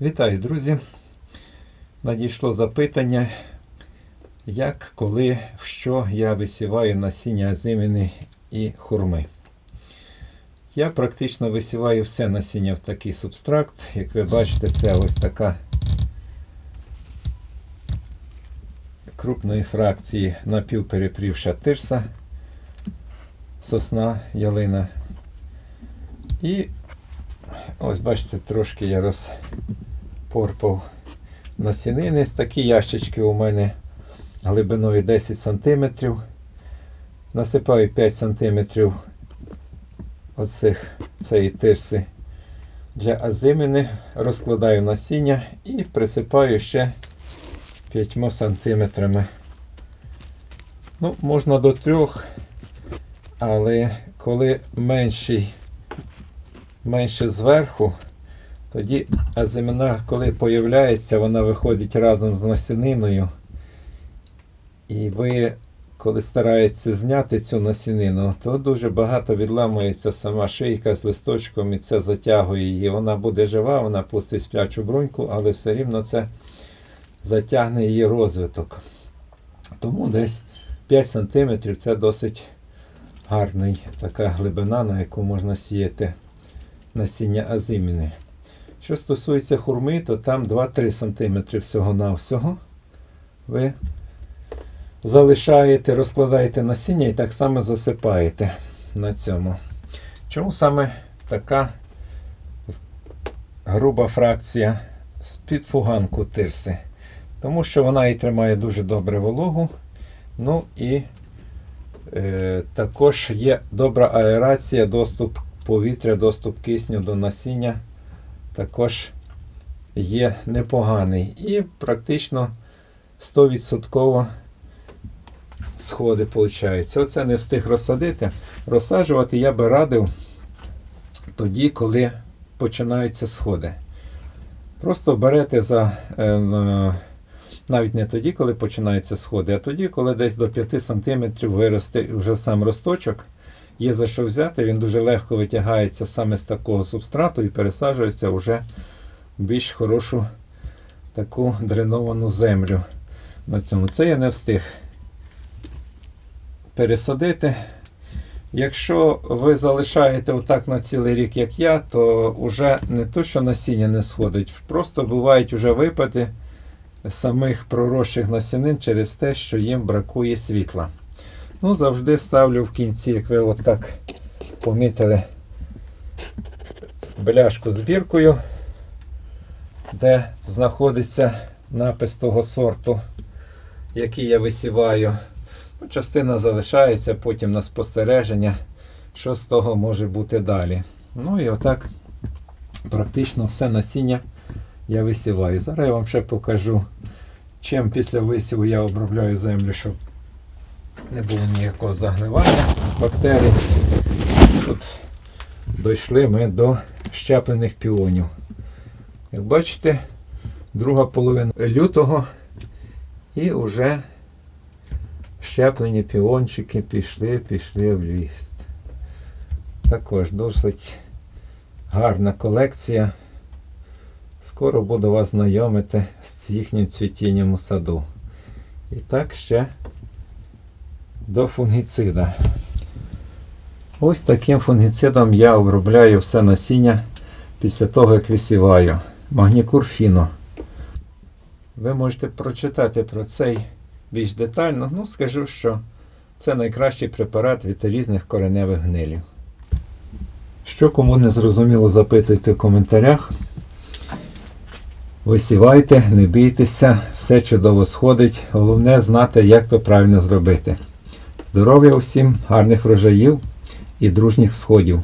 Вітаю, друзі! Надійшло запитання, як, коли, в що я висіваю насіння азимини і хурми. Я практично висіваю все насіння в такий субстракт. Як ви бачите, це ось така крупної фракції напівперепрівша тирса, сосна, ялина. І ось бачите, трошки я розпорпав насінини. Такі ящички у мене глибиною 10 см. Насипаю 5 см оцих цієї тирси для азимини, розкладаю насіння і присипаю ще 5 сантиметрами. Ну, можна до трьох, але коли менший, менше зверху, тоді азимина, коли появляється, вона виходить разом з насіниною. І ви, коли стараєтеся зняти цю насінину, то дуже багато відламується сама шийка з листочком і це затягує її. Вона буде жива, вона пустить сплячу бруньку, але все рівно це затягне її розвиток. Тому десь 5 см це досить гарний така глибина, на яку можна сіяти насіння азиміни. Що стосується хурми, то там 2-3 см всього-навсього. Ви залишаєте, розкладаєте насіння і так само засипаєте на цьому. Чому саме така груба фракція з-під фуганку тирси? Тому що вона і тримає дуже добре вологу. Ну і е, також є добра аерація, доступ повітря, доступ кисню до насіння також є непоганий. І практично 100% сходи виходить. Оце не встиг розсадити. Розсаджувати я би радив тоді, коли починаються сходи. Просто берете за. е, навіть не тоді, коли починаються сходи, а тоді, коли десь до 5 см виросте вже сам росточок, є за що взяти, він дуже легко витягається саме з такого субстрату і пересаджується вже в більш хорошу таку дреновану землю. На цьому це я не встиг пересадити. Якщо ви залишаєте отак на цілий рік, як я, то вже не то, що насіння не сходить, просто бувають вже випади самих проросших насінин через те, що їм бракує світла. Ну, завжди ставлю в кінці, як ви отак помітили, бляшку з біркою, де знаходиться напис того сорту, який я висіваю. Ну, Частина залишається потім на спостереження, що з того може бути далі. Ну і отак практично все насіння я висіваю. Зараз я вам ще покажу, чим після висіву я обробляю землю, щоб не було ніякого загнивання бактерій. Тут дійшли ми до щеплених піонів. Як бачите, друга половина лютого і вже щеплені піончики пішли, пішли в ліст. Також досить гарна колекція. Скоро буду вас знайомити з їхнім цвітінням у саду. І так ще до фунгіцида. Ось таким фунгіцидом я обробляю все насіння після того, як висіваю. Магнікур Фіно. Ви можете прочитати про цей більш детально. Ну, скажу, що це найкращий препарат від різних кореневих гнилів. Що кому не зрозуміло, запитуйте в коментарях. Висівайте, не бійтеся, все чудово сходить. Головне знати, як то правильно зробити. Здоров'я усім, гарних врожаїв і дружніх сходів.